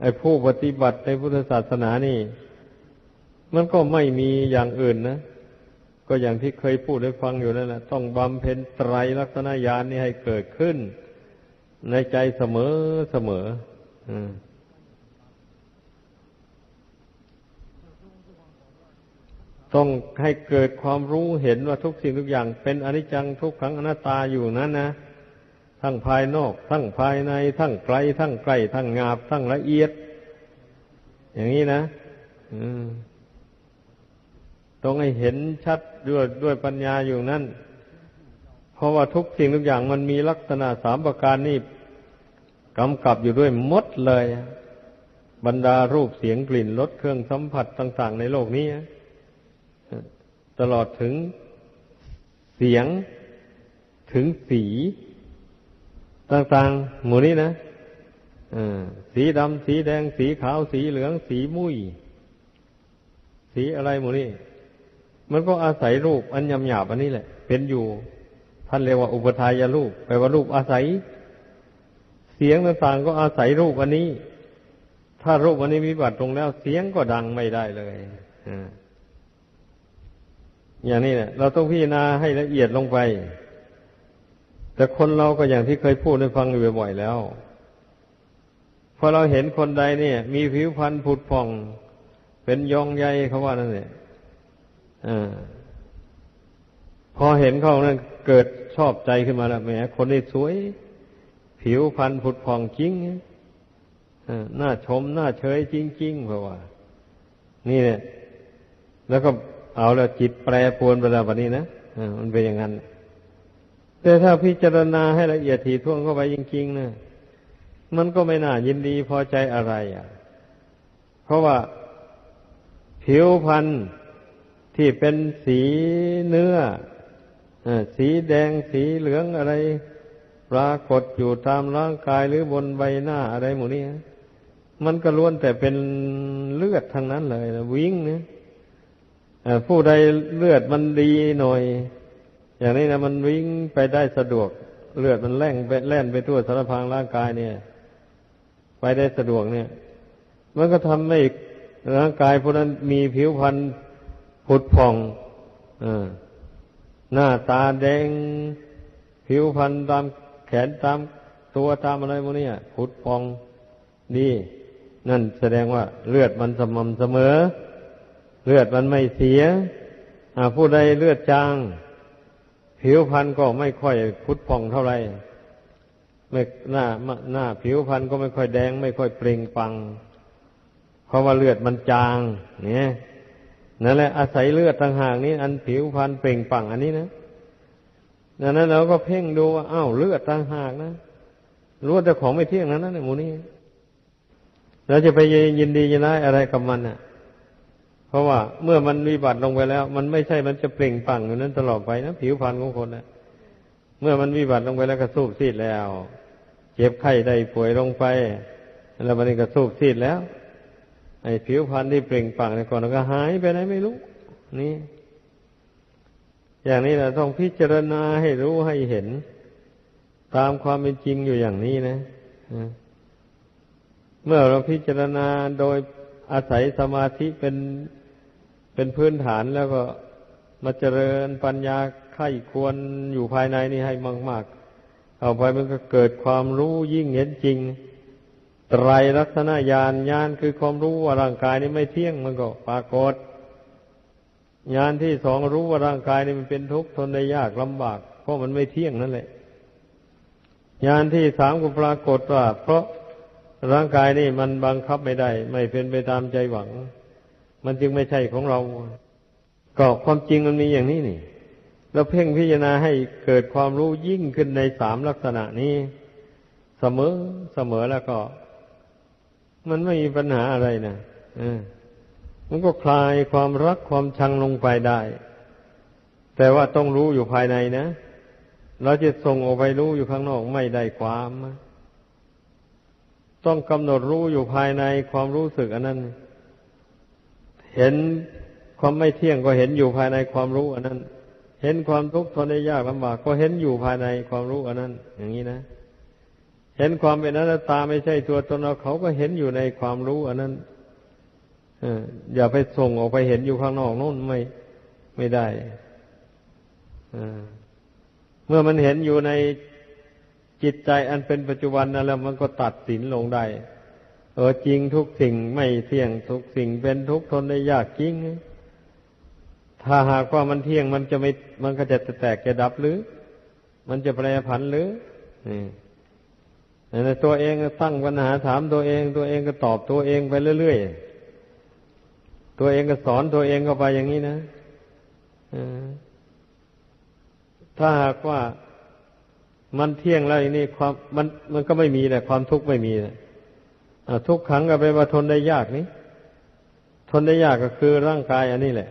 ไอ้ผู้ปฏิบัติในพุทธศาสนานี่ มันก็ไม่มีอย่างอื่นนะ ก็อย่างที่เคยพูดให้ฟังอยู่นั่นแหละต้องบำเพ็ญไตรลักษณญาณนี่ให้เกิดขึ้น ในใจเสมอเสมอต้องให้เกิดความรู้เห็นว่าทุกสิ่งทุกอย่างเป็นอนิจจังทุกขังอนัตตาอยู่นั้นนะ ทั้งภายนอก ทั้งภายใน ทั้งไกล ทั้งใกล้ ทั้งงาบ ทั้งละเอียด อย่างนี้นะต้องให้เห็นชัดด้วยด้วยปัญญาอยู่นั่น เพราะว่าทุกสิ่งทุกอย่างมันมีลักษณะสามประการนี่กำกับอยู่ด้วยมดเลย บรรดารูปเสียงกลิ่นรสเครื่องสัมผัสต่าง ๆ ในโลกนี้ ตลอดถึงเสียงถึงสี ต่างๆ หมู่นี้นะสีดำ สีแดง สีขาว สีเหลือง สีมุ้ย สีอะไรหมู่นี้ มันก็อาศัยรูปอันยำหยาบอันนี้แหละ เป็นอยู่ ท่านเรียกว่าอุปทายรูปแปลว่ารูปอาศัย เสียงต่างๆ ก็อาศัยรูปอันนี้ ถ้ารูปอันนี้มีบัตรตรงแล้ว เสียงก็ดังไม่ได้เลยอย่างนี้เนี่ยเราต้องพิจารณาให้ละเอียดลงไป แต่คนเราก็อย่างที่เคยพูดให้ฟังอยู่บ่อยๆแล้ว พอเราเห็นคนใดเนี่ย มีผิวพรรณผุดผ่อง เป็นยองใยเขาว่านั่นเนี่ยอพอเห็นเขานั้นเกิดชอบใจขึ้นมาแล้วแหมคนนี้สวย ผิวพรรณผุดผ่องจริงน่าชมน่าเฉยจริงๆเพราะว่า นี่เนี่ยแล้วก็เอาแล้วจิตแปรปรวนไปแล้ววันนี้นะมันเป็นอย่างนั้น แต่ถ้าพิจารณาให้ละเอียดถี่ถ้วนเข้าไปจริงๆนะมันก็ไม่น่ายินดีพอใจอะไรอะ เพราะว่าผิวพันธุ์ที่เป็นสีเนื้อสีแดงสีเหลืองอะไร ปรากฏอยู่ตามร่างกายหรือบนใบหน้าอะไรหมดนี้มันก็ล้วนแต่เป็นเลือดทั้งนั้นเลยนะวิ่งเนี่ยผู้ใดเลือดมันดีหน่อย อย่างนี้นะมันวิ่งไปได้สะดวก เลือดมันแล่งไปแล่นไปทั่วสารพางร่างกายเนี่ย ไปได้สะดวกเนี่ย มันก็ทำให้ร่างกายพวกนั้นมีผิวพรรณผุดผ่องอหน้าตาแดง ผิวพรรณตามแขนตามตัวตามอะไรพวกนี้ผุดผ่องนี่นั่นแสดงว่าเลือดมันสม่ำเสมอ เลือดมันไม่เสียผู้ใดเลือดจาง ผิวพรรณก็ไม่ค่อยพุดพองเท่าไหร่ไม่หน้าหน้าผิวพรรณก็ไม่ค่อยแดง ไม่ค่อยเปล่งปัง เพราะว่าเลือดมันจาง เนี่ยนั่นแหละอาศัยเลือดต่างหากนี้ อันผิวพรรณเปล่งปังอันนี้นะดังนั้นเราก็เพ่งดูว่าอ้าวเลือดต่างหากนะรู้แต่ของไม่เที่ยงนั้นนะหมูนี้เราจะไปยินดียินร้ายอะไรกับมันอะ เพราะว่าเมื่อมันวิบัติลงไปแล้ว มันไม่ใช่มันจะเปล่งปังอยู่นั้นตลอดไปนะผิวพรรณของคนนะเมื่อมันวิบัติลงไปแล้วก็สูบซีดแล้ว เจ็บไข้ได้ป่วยลงไป แล้วมันก็สูบซีดแล้ว ไอ้ผิวพรรณที่เปล่งปังในก่อนก็หายไปไหนไม่รู้ นี่ อย่างนี้เราต้องพิจารณาให้รู้ให้เห็น ตามความเป็นจริงอยู่อย่างนี้นะเมื่อเราพิจารณาโดยอาศัยสมาธิเป็น เป็นพื้นฐานแล้วก็มาเจริญปัญญาไข้ควรอยู่ภายในนี่ให้มากๆเอาไปมันก็เกิดความรู้ยิ่งเห็นจริงไตรลักษณะญาณญาณคือความรู้ว่าร่างกายนี้ไม่เที่ยงมันก็ปรากฏญาณที่สองรู้ว่าร่างกายนี้มันเป็นทุกข์ทนได้ยากลำบาก เพราะมันไม่เที่ยงนั่นแหละญาณที่สามก็ปรากฏว่า เพราะร่างกายนี่มันบังคับไม่ได้ ไม่เป็นไปตามใจหวัง มันจึงไม่ใช่ของเรา ก็ความจริงมันมีอย่างนี้นี่เราเพ่งพิจารณาให้เกิดความรู้ยิ่งขึ้นในสามลักษณะนี้ เสมอเสมอแล้วก็ มันไม่มีปัญหาอะไรนะมันก็คลายความรักความชังลงไปได้ แต่ว่าต้องรู้อยู่ภายในนะเราจะส่งออกไปรู้อยู่ข้างนอกไม่ได้ความ ต้องกำหนดรู้อยู่ภายในความรู้สึกอันนั้น เห็นความไม่เที่ยงก็เห็นอยู่ภายในความรู้อันนั้น เห็นความทุกข์ทนได้ยากลำบากก็เห็นอยู่ภายในความรู้อันนั้น อย่างนี้นะ เห็นความเป็นอนัตตาไม่ใช่ตัวตนเราเขาก็เห็นอยู่ในความรู้อันนั้นอย่าไปส่งออกไปเห็นอยู่ข้างนอกนู่นไม่ไม่ได้เมื่อมันเห็นอยู่ในจิตใจอันเป็นปัจจุบันนั่นแล้วมันก็ตัดสินลงได้ เออจริงทุกสิ่งไม่เที่ยงทุกสิ่งเป็นทุกทนได้ยากจริง ถ้าหากว่ามันเที่ยงมันจะไม่มันก็จะแตกจะดับหรือ มันจะแปรผันหรือนี่ตัวเองตั้งปัญหาถามตัวเอง ตัวเองก็ตอบตัวเองไปเรื่อยๆตัวเองก็สอนตัวเองก็ไปอย่างนี้นะถ้าหากว่ามันเที่ยงแล้วอย่างนี้ความมันมันก็ไม่มีแหละความทุกข์ไม่มีนะ ทุกขังก็ไปว่าทนได้ยากนี่ทนได้ยากก็คือร่างกายอันนี้แหละ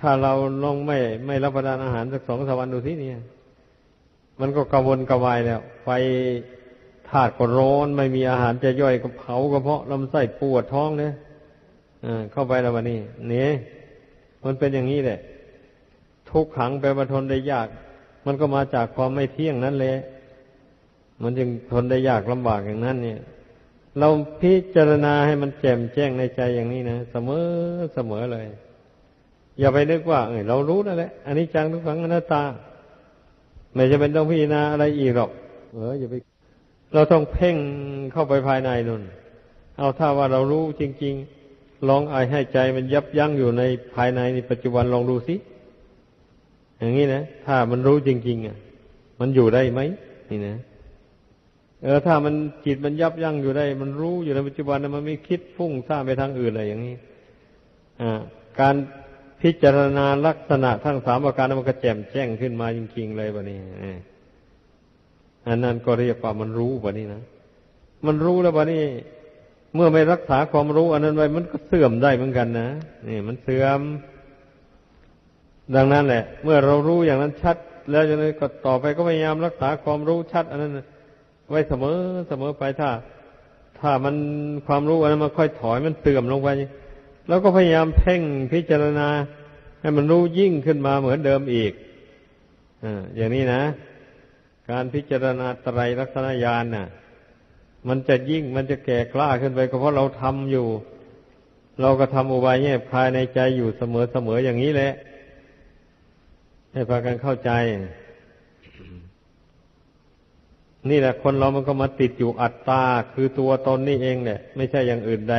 ถ้าเราลองไม่ไม่รับประทานอาหารสักสองสวันดูที่นี่มันก็กระวนกระวายแล้วไฟธาตุก็ร้อนไม่มีอาหารจะย่อยก็เผากระเพาะลำไส้ปวดท้องเนี่ยเข้าไปแล้ววันนี้เนี่ยมันเป็นอย่างนี้แหละ ทุกขังไปประทนได้ยาก มันก็มาจากความไม่เที่ยงนั่นแหละมันจึงทนได้ยากลำบากอย่างนั้นเนี่ย เราพิจารณาให้มันแจ่มแจ้งในใจอย่างนี้นะเสมอเสมอเลย อย่าไปนึกว่าเออเรารู้นั่นแหละอันนี้จังทุกขังอนัตตา ไม่จะเป็นต้องพิจารณาอะไรอีกหรอก เอออย่าไป เราต้องเพ่งเข้าไปภายในนุ่น เอาถ้าว่าเรารู้จริง ๆ ลองอายให้ใจมันยับยั้งอยู่ในภายในในปัจจุบันลองดูสิอย่างนี้นะ ถ้ามันรู้จริง ๆ อะ มันอยู่ได้ไหมนี่นะ เออถ้ามันจิตมันยับยั้งอยู่ได้ มันรู้อยู่ในปัจจุบันมันไม่คิดฟุ้งซ่านไปทางอื่นอะไรอย่างนี้อ่าการพิจารณาลักษณะทั้งสามประการมันก็แจ่มแจ้งขึ้นมาจริงๆเลยบะนี้อันนั้นก็เรียกว่ามันรู้บะนี้นะมันรู้แล้วบะนี้ เมื่อไม่รักษาความรู้ อันนั้นไว้มันก็เสื่อมได้เหมือนกันนะนี่มันเสื่อม ดังนั้นแหละ เมื่อเรารู้อย่างนั้นชัด แล้วจะเลยก็ต่อไปก็พยายามรักษาความรู้ชัด อันนั้น ไว้เสมอเสมอไปถ้า ถ้ามันความรู้อันนั้นมันค่อยถอยมันเสื่อมลงไป แล้วก็พยายามเพ่งพิจารณา ให้มันรู้ยิ่งขึ้นมาเหมือนเดิมอีกอ่าอย่างนี้นะ การพิจารณาไตรลักษณญาณน่ะ มันจะยิ่งมันจะแก่กล้าขึ้นไปก็เพราะเราทำอยู่ เราก็ทำอุบายแยบคายในใจอยู่เสมอเสมออย่างนี้แหละให้พากันเข้าใจ นี่แหละคนเรามันก็มาติดอยู่อัตตาคือตัวตนนี่เองเนี่ย ไม่ใช่อย่างอื่นใด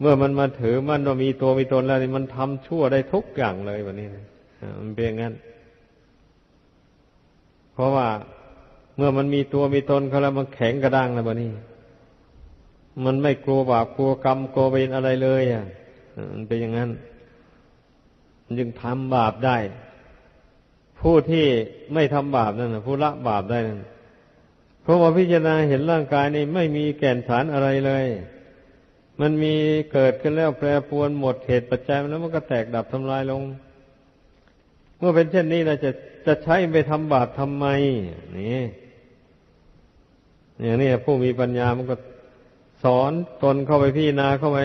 เมื่อมันมาถือมันว่ามีตัวมีตนแล้วนี่มันทำชั่วได้ทุกอย่างเลยแบบนี้นะมันเป็นงั้น เพราะว่าเมื่อมันมีตัวมีตนเขาแล้วมันแข็งกระด้างแล้วแบบนี้ มันไม่กลัวบาปกลัวกรรมกลัวเวรอะไรเลย อะ มันเป็นอย่างนั้นจึงทำบาปได้ ผู้ที่ไม่ทำบาปนั่นผู้ละบาปได้นั่นเพราะว่าพิจารณาเห็นร่างกายนี่ไม่มีแก่นสารอะไรเลย มันมีเกิดขึ้นแล้วแปรปวนหมดเหตุปัจจัยแล้วมันก็แตกดับทำลายลง เมื่อเป็นเช่นนี้เราจะจะใช้ไปทำบาปทำไมนี่อย่างนี้ผู้มีปัญญามันก็สอนตนเข้าไปพี่นาเข้าไป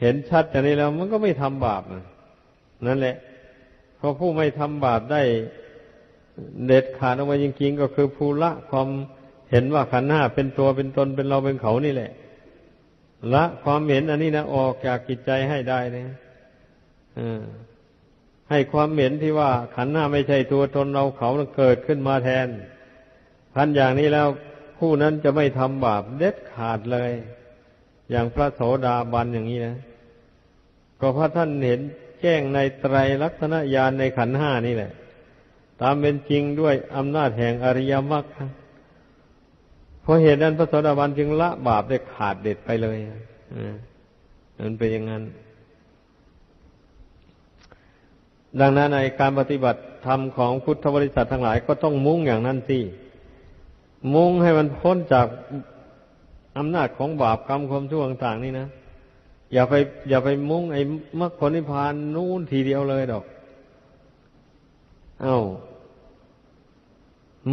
เห็นชัดอย่างนี้แล้ว มันก็ไม่ทำบาปนั่นแหละ เพราะผู้ไม่ทำบาปได้เด็ดขาดออกมาจริงๆก็คือผู้ละความเห็นว่าขันห้าเป็นตัวเป็นตนเป็นเราเป็นเขานี่แหละ ละความเห็นอันนี้นะออกจากกิจใจให้ได้นะให้ความเห็นที่ว่าขันห้าไม่ใช่ตัวตนเราเขาเกิดขึ้นมาแทนพันอย่างนี้แล้วผู้นั้นจะไม่ทำบาปเด็ดขาดเลย อย่างพระโสดาบันอย่างนี้นะก็เพราะท่านเห็น แจ้งในไตรลักษณญาณในขันห้านี่แหละ ตามเป็นจริงด้วยอำนาจแห่งอริยมรรคเพราะเหตุนั้นพระโสดาบันจึงละบาปได้ขาดเด็ดไปเลยมันเป็นอย่างนั้น ดังนั้นในการปฏิบัติธรรมของพุทธบริษัททั้งหลายก็ต้องมุ่งอย่างนั้นสิ มุ่งให้มันพ้นจากอำนาจของบาปกรรมความชั่วต่างๆนี่นะ อย่าไป อย่าไปมุ่งไอ้มรรคผลนิพพานนู่นทีเดียวเลยดอก เอา้า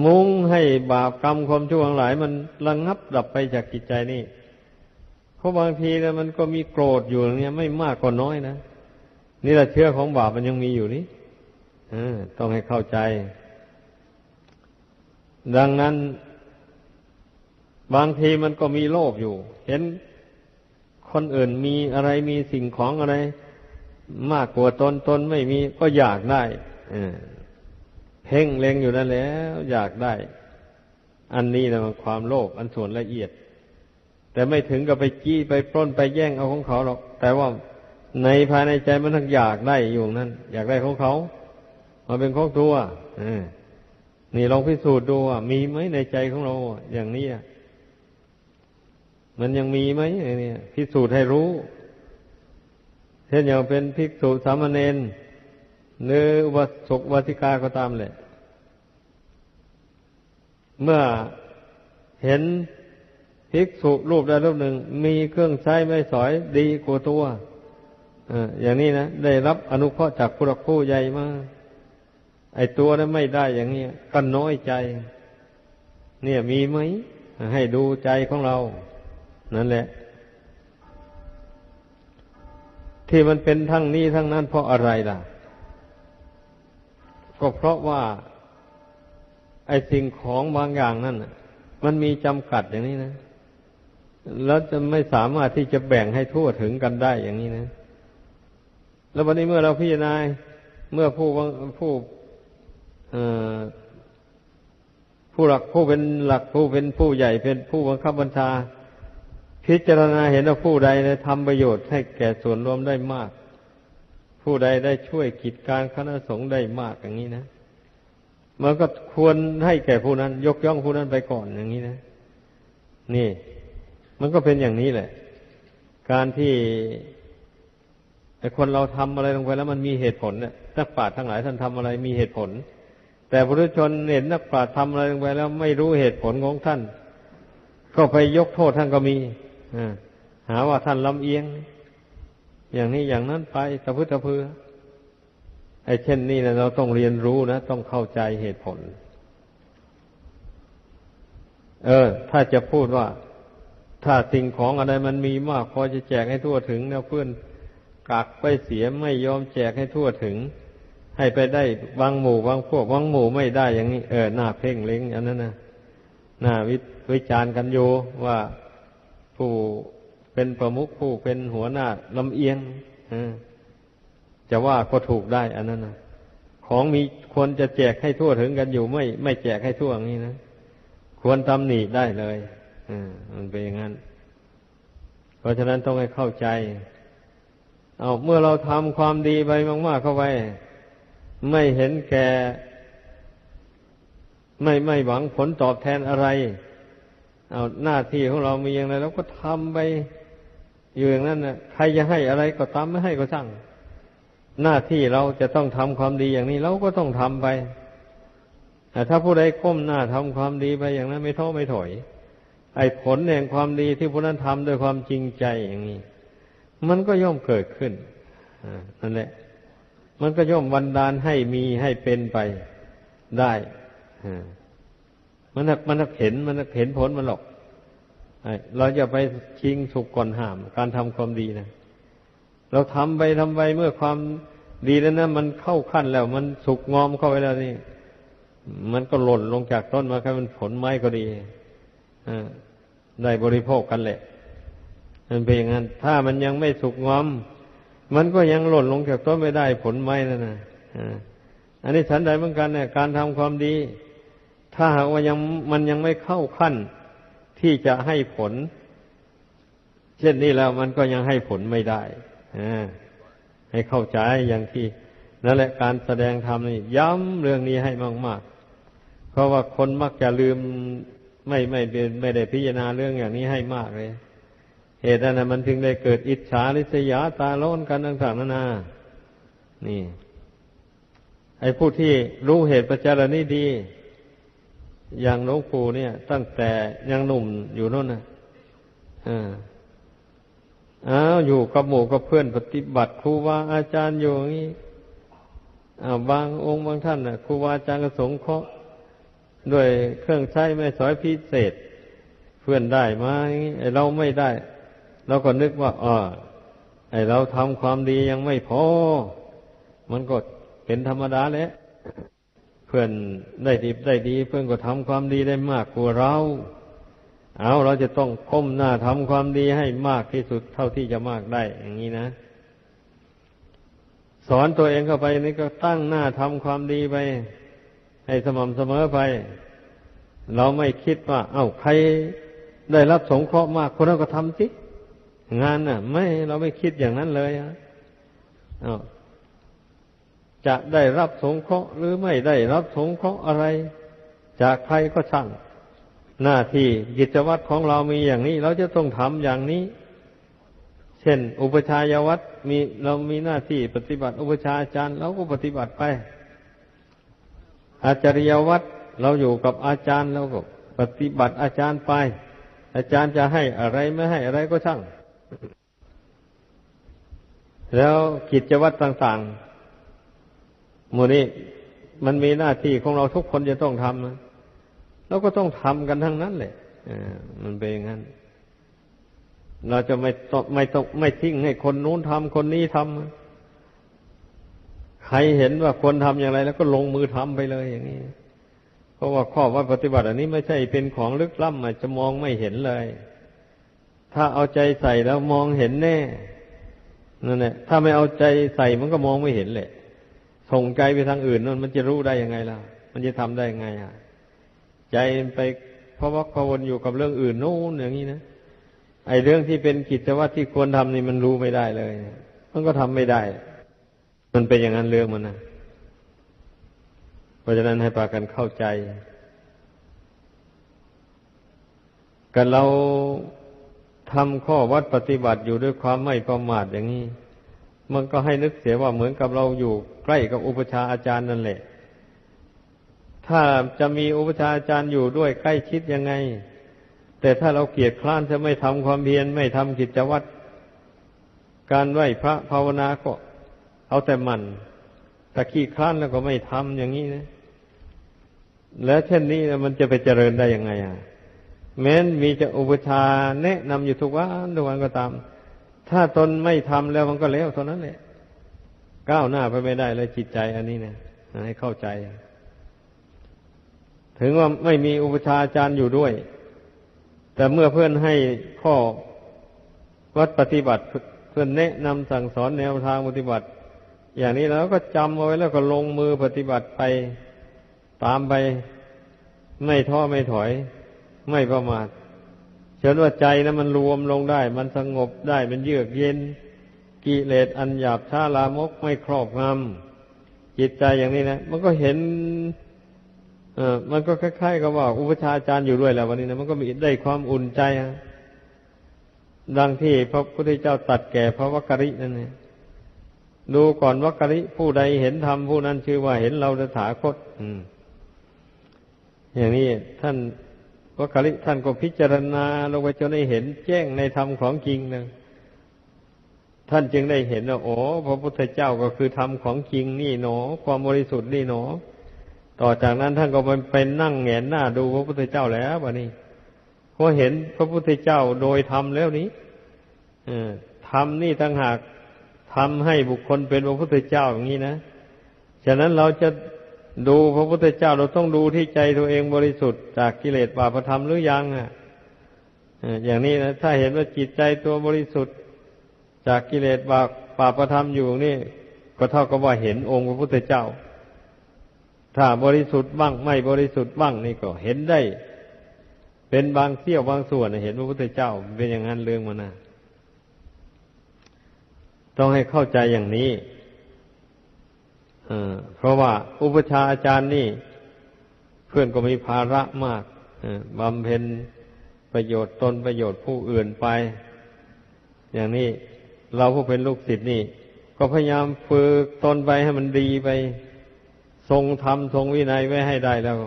มุ่งให้บาปกรรมความชั่วหลาย มันระงงับดับไปจากจิตใจนี่ เพราะบางทีนะมันก็มีโกรธอยู่เงี้ยไม่มากก็น้อยนะนี่แหละเชื้อของบาปมันยังมีอยู่นี่ต้องให้เข้าใจ ดังนั้น บางทีมันก็มีโลภอยู่ เห็น คนอื่นมีอะไรมีสิ่งของอะไร มากกว่าตนตนไม่มีก็อยากได้เพ่งเล็งอยู่นั่นแล้ว อยากได้ อันนี้นะมันความโลภอันส่วนละเอียด แต่ไม่ถึงกับไปจี้ไปปล้นไปแย่งเอาของเขาหรอก แต่ว่าในภายในใจมันทั้งอยากได้อยู่นั่นอยากได้ของเขามาเป็นของตัวนี่ลองพิสูจน์ดูว่ามีไหมในใจของเรา อย่างนี้ มันยังมีไหมเนี่ยพิสูจน์ให้รู้เช่นอย่างเป็นภิกษุสามเณรหรือวัสกวัติกาก็ตามแหละ เมื่อเห็นภิกษุรูปใดรูปหนึ่ง มีเครื่องใช้ไม่สอยดีกว่าตัวอย่างนี้นะได้รับอนุเคราะห์จากผู้รักผู้ใหญ่มากไอตัวนั้นไม่ได้อย่างนี้ก็น้อยใจ เนี่ยมีไหมให้ดูใจของเรา นั่นแหละ ที่มันเป็นทั้งนี้ทั้งนั้นเพราะอะไรล่ะ ก็เพราะว่า ไอสิ่งของบางอย่างนั่นมันมีจำกัดอย่างนี้นะ แล้วจะไม่สามารถที่จะแบ่งให้ทั่วถึงกันได้อย่างนี้นะ แล้ววันนี้เมื่อเราพิจารณาเมื่อผู้ผู้ผู้หลักผู้เป็นหลักผู้เป็นผู้ใหญ่เป็นผู้บังคับบัญชา พิจารณาเห็นว่าผู้ใดได้ทำประโยชน์ให้แก่ส่วนรวมได้มาก ผู้ใดได้ช่วยกิจการคณะสงฆ์ได้มากอย่างนี้นะมันก็ควรให้แก่ผู้นั้น ยกย่องผู้นั้นไปก่อนอย่างนี้นะ นี่ มันก็เป็นอย่างนี้แหละ การที่คนเราทำอะไรลงไปแล้วมันมีเหตุผลเนี่ยนักปราชญ์ทั้งหลายท่านทำอะไรมีเหตุผล แต่บุรุชนเห็นนักปราชญ์ทำอะไรลงไปแล้วไม่รู้เหตุผลของท่าน ก็ไปยกโทษท่านก็มี หาว่าท่านลำเอียง อย่างนี้อย่างนั้นไปตะพื้ตะเพือไอ้เช่นนี้นะเราต้องเรียนรู้นะ ต้องเข้าใจเหตุผล เออ ถ้าจะพูดว่า ถ้าสิ่งของอะไรมันมีมากพอจะแจกให้ทั่วถึงเนี่ยเพื่อนกักไปเสียไม่ยอมแจกให้ทั่วถึง ให้ไปได้บางหมู่บางพวกบางหมู่ไม่ได้อย่างนี้ เออหน้าเพ่งเล็งอันนั้นนะหน้าวิวิจารณ์กันอยู่ว่า ผู้เป็นประมุขผู้เป็นหัวหน้าลำเอียงจะว่าก็ถูกได้อันนั้นนะของมีควรจะแจกให้ทั่วถึงกันอยู่ไม่ ไม่แจกให้ทั่วอย่างนี้นะควรตำหนิได้เลยอ่ามันเป็นอย่างนั้น เพราะฉะนั้นต้องให้เข้าใจ เอาเมื่อเราทำความดีไปมากๆเข้าไป ไม่เห็นแก่ ไม่ไม่หวังผลตอบแทนอะไร เอาหน้าที่ของเรามีอย่างไรเราก็ทำไปอยู่อย่างนั้นนะใครจะให้อะไรก็ตามไม่ให้ก็ช่างหน้าที่เราจะต้องทำความดีอย่างนี้เราก็ต้องทำไปแต่ถ้าผู้ใดก้มหน้าทำความดีไปอย่างนั้น ไม่ท้อไม่ถอย ไอ้ผลแห่งความดีที่ผู้นั้นทำด้วยความจริงใจอย่างนี้ มันก็ย่อมเกิดขึ้นนั่นแหละ มันก็ย่อมวันดานให้มีให้เป็นไปได้ มันมันเห็นมันเห็นผลมันหรอกเราจะไปชิงสุกก่อนห้าม การทำความดีนะเราทำไปทำไปเมื่อความดีแล้วนะมันเข้าขั้นแล้ว มันสุกงอมเข้าไปแล้วนี่ มันก็หล่นลงจากต้นมาแค่มันผลไม้ก็ดีได้บริโภคกันแหละ มันเป็นอย่างนั้น ถ้ามันยังไม่สุกงอม มันก็ยังหล่นลงจากต้นไม่ได้ผลไม้นั่นนะอันนี้ฉันใดเหมือนกันเนี่ยการทำความดี ถ้าหากว่ายังมันยังไม่เข้าขั้นที่จะให้ผล เช่นนี้แล้วมันก็ยังให้ผลไม่ได้ให้เข้าใจอย่างที่นั่นแหละการแสดงธรรมนี่ย้ำเรื่องนี้ให้มาก ๆ เพราะว่าคนมักจะลืมไม่ไม่ไม่ได้พิจารณาเรื่องอย่างนี้ให้มากเลย เหตุนั้นมันถึงได้เกิดอิจฉาริษยาตาโลนกันต่างๆนานา นี่ ไอ้ผู้ที่รู้เหตุปัจจารณีดี อย่างหลวงปู่เนี่ย ตั้งแต่ยังหนุ่มอยู่นั่นนะอ่าอ้าวอยู่กับหมู่กับเพื่อนปฏิบัติครูบาอาจารย์อยู่อย่างนี้บางองค์บางท่านน่ะครูบาอาจารย์ก็สงเคราะห์ด้วยเครื่องใช้ไม่สอยพิเศษ เพื่อนได้มาอย่างนี้เราไม่ได้เราก็นึกว่าอ๋อไอเราทำความดียังไม่พอ มันก็เป็นธรรมดาแหละ พื่อนได้ดีได้ดี เพื่อนก็ทำความดีได้มากกว่าเรา เอาเราจะต้องก้มหน้าทำความดีให้มากที่สุดเท่าที่จะมากได้ อย่างนี้นะสอนตัวเองเข้าไปนี่ก็ตั้งหน้าทำความดีไป ให้สม่ำเสมอไป เราไม่คิดว่า เอา้าใครได้รับสงเคราะห์มากคนนั้นก็ทำสิงานน่ะ ไม่เราไม่คิดอย่างนั้นเลยอะ จะได้รับสงเคราะห์หรือไม่ได้รับสงเคราะห์อะไร จากใครก็ช่างหน้าที่กิจวัตรของเรามีอย่างนี้ เราจะต้องทำอย่างนี้ เช่น อุปชายวัตรมีเรามีหน้าที่ปฏิบัติ อุปชาอาจารย์เราก็ปฏิบัติไป อาจารยวัตรเราอยู่กับอาจารย์เราก็ปฏิบัติอาจารย์ไป อาจารย์จะให้อะไรไม่ให้อะไรก็ช่าง แล้วกิจวัตรต่าง ๆ มูนี้มันมีหน้าที่ของเราทุกคนจะต้องทำนะเราก็ต้องทำกันทั้งนั้นแหละมันเป็นอย่างนั้น เราจะไม่ตไม่ตกไม่ทิ้งให้คนนู้นทำคนนี้ทำใครเห็นว่าควรทำอย่างไร แล้วก็ลงมือทำไปเลยอย่างนี้ เพราะว่าข้อว่าปฏิบัติ อันนี้ไม่ใช่เป็นของลึกล้ำจะมองไม่เห็นเลย ถ้าเอาใจใส่แล้วมองเห็นแน่นั่นแหละถ้าไม่เอาใจใส่มันก็มองไม่เห็นเลย ส่งใจไปทางอื่นนั่นมันจะรู้ได้ยังไงล่ะ มันจะทำได้ยังไงอะ ใจไปเพราะว่าพวนอยู่กับเรื่องอื่นโน้นอย่างนี้นะไอ้เรื่องที่เป็นกิจวัตรที่ควรทำนี่มันรู้ไม่ได้เลยมันก็ทำไม่ได้ มันเป็นอย่างนั้นเรื่องมันนะเพราะฉะนั้นให้ปากันเข้าใจกันเราทำข้อวัดปฏิบัติอยู่ด้วยความไม่ประมาทอย่างนี้ มันก็ให้นึกเสียว่าเหมือนกับเราอยู่ใกล้กับอุปชาอาจารย์นั่นแหละ ถ้าจะมีอุปชาอาจารย์อยู่ด้วยใกล้ชิดยังไง แต่ถ้าเราเกียดคร้านจะไม่ทำความเพียรไม่ทำกิจวัตรการไหวพระภาวนาก็เอาแต่มันแต่ขี้คร้านแล้วก็ไม่ทำอย่างนี้นะ แล้วเช่นนี้มันจะไปเจริญได้ยังไงอะแม้นมีจะอุปชาแนะนำอยู่ทุกวันทุกวันก็ตาม ถ้าตนไม่ทำแล้วมันก็แล้วเท่านั้นแหละก้าวหน้าไปไม่ได้เลยจิตใจอันนี้เนะให้เข้าใจ ถึงว่าไม่มีอุปชาอาจารย์อยู่ด้วย แต่เมื่อเพื่อนให้ข้อวัดปฏิบัติเพื่อนแนะนำสั่งสอนแนวทางปฏิบัติ อย่างนี้แล้วก็จำเอาไว้แล้วก็ลงมือปฏิบัติไปตามไป ไม่ท้อไม่ถอย ไม่ประมาท เชิญว่าใจนะมันรวมลงได้ มันสงบได้มันเยือกเย็น กิเลสอันหยาบช้าลามกไม่ครอบงำจิตใจอย่างนี้นะมันก็เห็น เออมันก็คล้ายๆกับว่า อุปชาอาจารย์อยู่ด้วยแล้ววันนี้นะมันก็มีได้ความอุ่นใจฮะดังที่พระพุทธเจ้าตัดแก่พระวักกรินั่นเองดูก่อนวักกริผู้ใดเห็นธรรมผู้นั้นชื่อว่าเห็นเราตถาคต อืม อย่างนี้ท่าน วักกริท่านก็พิจารณาลงไปจนได้เห็นแจ้งในธรรมของจริงนะท่านจึงได้เห็นว่าโอ้พระพุทธเจ้าก็คือธรรมของจริงนี่หนอ ความบริสุทธิ์นี่หนอ ต่อจากนั้นท่านก็ไปนั่งแงนหน้าดูพระพุทธเจ้าแล้ววะนี่พอเห็นพระพุทธเจ้าโดยธรรมแล้วนี้ธรรมนี่ตั้งหากทำให้บุคคลเป็นพระพุทธเจ้าอย่างนี้นะ ฉะนั้นเราจะ ดูพระพุทธเจ้าเราต้องดูที่ใจตัวเองบริสุทธิ์จากกิเลสบาปธรรมหรือยังอะอย่างนี้นะถ้าเห็นว่าจิตใจตัวบริสุทธิ์ จากกิเลสบาปบาปธรรมอยู่นี่ ก็เท่ากับว่าเห็นองค์พระพุทธเจ้า ถ้าบริสุทธิ์บ้างไม่บริสุทธิ์บ้างนี่ก็เห็นได้ เป็นบางเสี้ยวบางส่วนเห็นพระพุทธเจ้า เป็นอย่างนั้นเรื่องมันนะต้องให้เข้าใจอย่างนี้ เพราะว่าอุปชาอาจารย์นี่ เพื่อนก็มีภาระมากบำเพ็ญประโยชน์ตนประโยชน์ผู้อื่นไป อย่างนี้เราผู้เป็นลูกศิษย์นี่ ก็พยายามฝึกตนไปให้มันดีไป ทรงธรรมทรงวินัยไว้ให้ได้แล้ว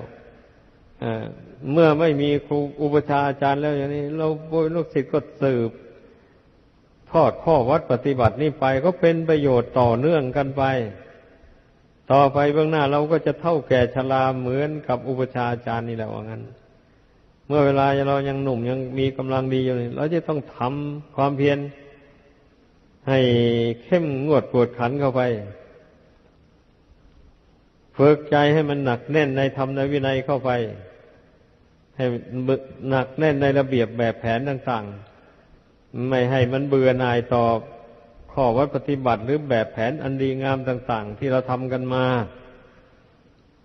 เมื่อไม่มีครูอุปชาอาจารย์แล้วอย่างนี้ เราโวยลูกศิษย์ก็สืบ ทอดข้อวัดปฏิบัตินี้ไปก็เป็นประโยชน์ต่อเนื่องกันไป ต่อไปเบื้องหน้าเราก็จะเท่าแก่ชราเหมือนกับอุปชาอาจารย์นี่แหละว่างั้น เมื่อเวลาเรายังหนุ่มยังมีกำลังดีอยู่นี่เราจะต้องทำความเพียรให้เข้มงวดปวดขันเข้าไปฝึกใจให้มันหนักแน่นในธรรมในวินัยเข้าไปใให้หนักแน่นในระเบียบแบบแผนต่าง ๆ ไม่ให้มันเบื่อหน่ายต่อ ข้อวัดปฏิบัติหรือแบบแผนอันดีงามต่าง ๆ ที่เราทำกันมา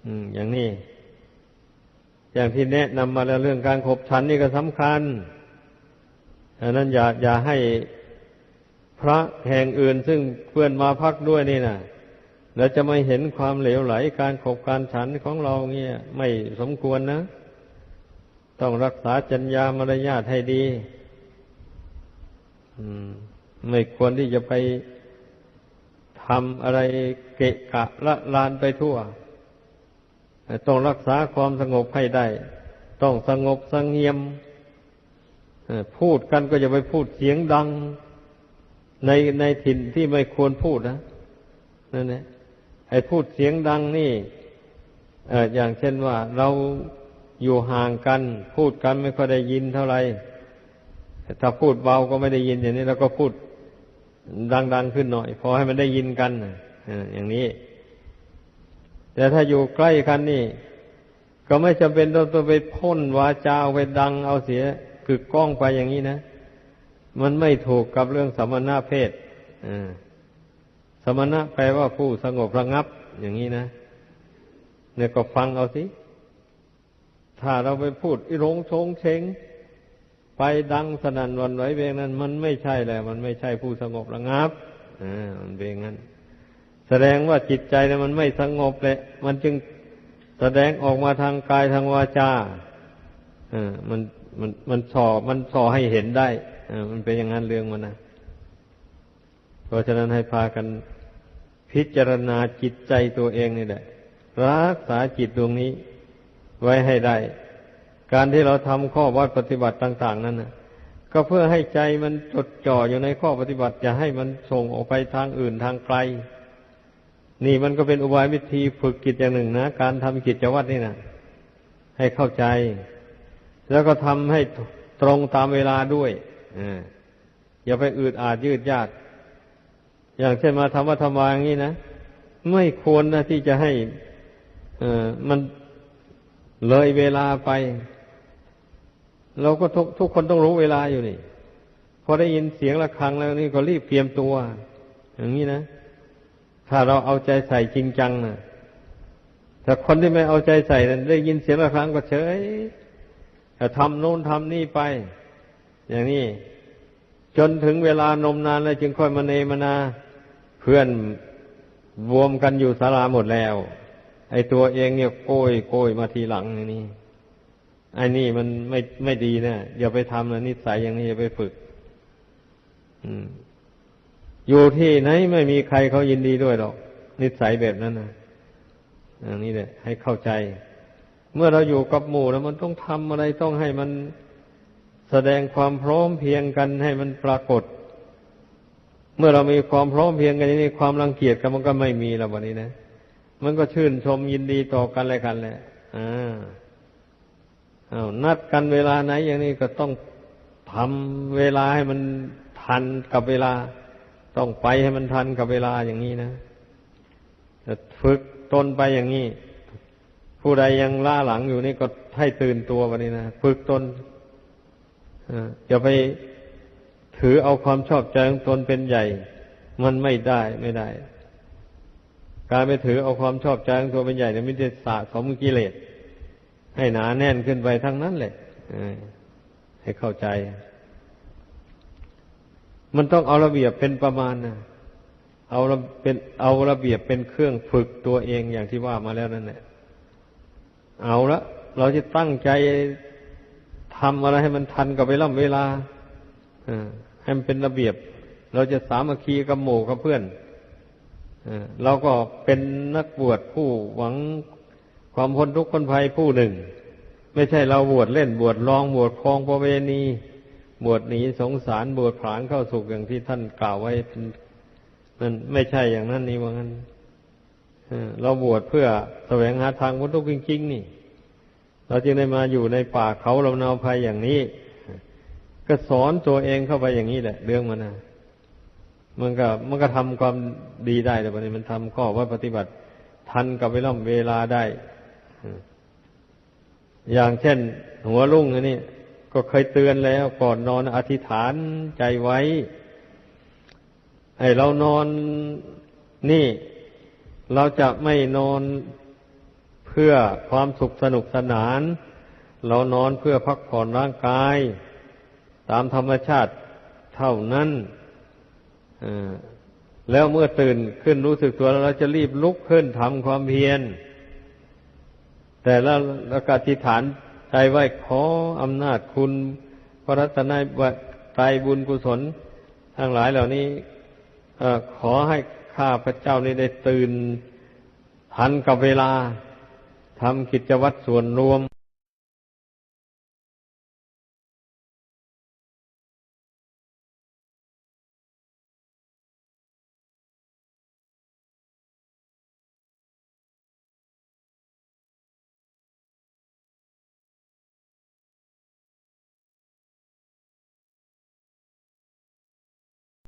อืมอย่างนี้ อย่างที่แนะนำมาแล้วเรื่องการขบฉันนี่ก็สำคัญดังนั้นอย่าอย่าให้พระแห่งอื่นซึ่งเพื่อนมาพักด้วยนี่นะแล้วจะไม่เห็นความเหลวไหลการขบการฉันของเราเงี้ยไม่สมควรนะ ต้องรักษาจัญญามารยาทให้ดี ไม่ควรที่จะไปทำอะไรเกะกะละลานไปทั่ว ต้องรักษาความสงบให้ได้ ต้องสงบสงเงียม พูดกันก็จะไปพูดเสียงดัง ในในถิ่นที่ไม่ควรพูดนะนั่นแหละไอ้พูดเสียงดังนี่อย่างเช่นว่าเราอยู่ห่างกัน พูดกันไม่ค่อยได้ยินเท่าไหร่ถ้าพูดเบาก็ไม่ได้ยินอย่างนี้เราก็พูด ดัง ๆ ขึ้นหน่อย พอให้มันได้ยินกันอย่างนี้ แต่ถ้าอยู่ใกล้กันนี่ ก็ไม่จำเป็นต้องต้องไปพ่นวาจาไปดังเอาเสียคือกล้องไปอย่างนี้นะมันไม่ถูกกับเรื่องสมณะเพศสมณะแปลว่าผู้สงบระงับ อย่างนี้นะเนี่ยก็ฟังเอาสิ ถ้าเราไปพูดอิรงชงเชง ไปดังสนั่นวันไหวเบงนั้น มันไม่ใช่แหละมันไม่ใช่ผู้สงบระงับอ่ามันเป็นงั้น แสดงว่าจิตใจเนี่ยมันไม่สงบเลยมันจึงแสดงออกมาทางกายทางวาจาอ่ามันมันมันสอมันสอให้เห็นได้อมันเป็นอย่างนั้นเรื่องมันนะเพราะฉะนั้นให้พากันพิจารณาจิตใจตัวเองนี่แหละรักษาจิตดวงนี้ ไว้ให้ได้ การที่เราทำข้อวัดปฏิบัติต่าง ๆ นั้นนะก็เพื่อให้ใจมันจดจ่ออยู่ในข้อปฏิบัติอย่าให้มันส่งออกไปทางอื่นทางไกล นี่มันก็เป็นอุบายวิธีฝึกจิตอย่างหนึ่งนะการทำกิจวัตรนี่นะให้เข้าใจ แล้วก็ทำให้ตรงตามเวลาด้วยอย่าไปอืดอาดยืดยาดอย่างเช่นมาทำวัฒรรมาอย่างนี้นะไม่ควรนะที่จะให้เออมันเลยเวลาไป เราก็ทุกทุกคนต้องรู้เวลาอยู่นี่ พอได้ยินเสียงะระฆังแล้วนี่ก็รีบเตรียมตัว อย่างนี้นะ ถ้าเราเอาใจใส่จริงจังนะแต่คนที่ไม่เอาใจใส่นั้นได้ยินเสียงะระฆังก็เฉยทำโน้นทำนี่ไป อย่างนี้ จนถึงเวลานมนานแล้วจึงค่อยมาเนมานา เพื่อนรวมกันอยู่ศาลาหมดแล้ว ไอ้ตัวเองเนี่ยโกยโกยมาทีหลังอย่างนี้ ไอ้นี่มันไม่ไม่ดีนะอย่าไปทำนะนิสัยอย่างนี้อย่าไปฝึกอยู่ที่ไหนไม่มีใครเขายินดีด้วยหรอก นิสัยแบบนั้นนะอย่างนี้แหละ ให้เข้าใจ เมื่อเราอยู่กับหมู่แล้วมันต้องทำอะไรต้องให้มันแสดงความพร้อมเพียงกันให้มันปรากฏ เมื่อเรามีความพร้อมเพียงกันนี้ความรังเกียจกันมันก็ไม่มีแล้ววันนี้นะมันก็ชื่นชมยินดีต่อกันเลยกันแหละอ่า อานัดกันเวลาไหนอย่างนี้ก็ต้องทำเวลาให้มันทันกับเวลา ต้องไปให้มันทันกับเวลาอย่างนี้นะฝึกตนไปอย่างนี้ ผู้ใดยังล่าหลังอยู่นี่ก็ให้ตื่นตัววันนี้นะฝึกตนอย่าไปถือเอาความชอบใจของตนเป็นใหญ่ มันไม่ได้ไม่ได้ การไปถือเอาความชอบใจของตัวเป็นใหญ่เนี่ยม่ได้สะสมกิเลส ให้หนาแน่นขึ้นไปทั้งนั้นแหละให้เข้าใจ มันต้องเอาระเบียบเป็นประมาณนะเอาเป็นเอาระเบียบเป็นเครื่องฝึกตัวเองอย่างที่ว่ามาแล้วนั่นแหละเอาละเราจะตั้งใจทำอะไรให้มันทันกับเวลาเวลาให้มันเป็นระเบียบ เราจะสามัคคีกับหมู่กับเพื่อนเราก็เป็นนักบวชผู้หวัง ความพ้นทุกข์พ้นภัยผู้หนึ่ง ไม่ใช่เราบวชเล่นบวชลองบวชคลองประเวณี บวชหนีสงสารบวชผลานเข้าสุขอย่างที่ท่านกล่าวไว้มันไม่ใช่อย่างนั้นนี่ว่างั้นเราบวชเพื่อแสวงหาทางพ้นทุกข์จริงๆนี่ เราจึงได้มาอยู่ในป่าเขาลำนาวภัยอย่างนี้ ก็สอนตัวเองเข้าไปอย่างนี้แหละ เรื่องมันนะมันก็มันก็ทำความดีได้แต่วันนี้มันทำข้อว่าปฏิบัติทันกับเวลาเวลาได้ อย่างเช่น หัวลุ่งนนี้ก็เคยเตือนแล้วก่อนนอนอธิษฐานใจไว้ ให้เรานอนนี่ เราจะไม่นอนเพื่อความสุขสนุกสนาน เรานอนเพื่อพักผ่อนร่างกาย ตามธรรมชาติเท่านั้นแล้วเมื่อตื่นขึ้นรู้สึกตัวเราจะรีบลุกขึ้นทำความเพียร แต่ละเรากติฐานใจไว้ขออำนาจคุณพระรัตนตรัยบุญกุศล ทั้งหลายเหล่านี้ขอให้ข้าพระเจ้านี้ได้ตื่นทันกับเวลาทำกิจวัตรส่วนรวม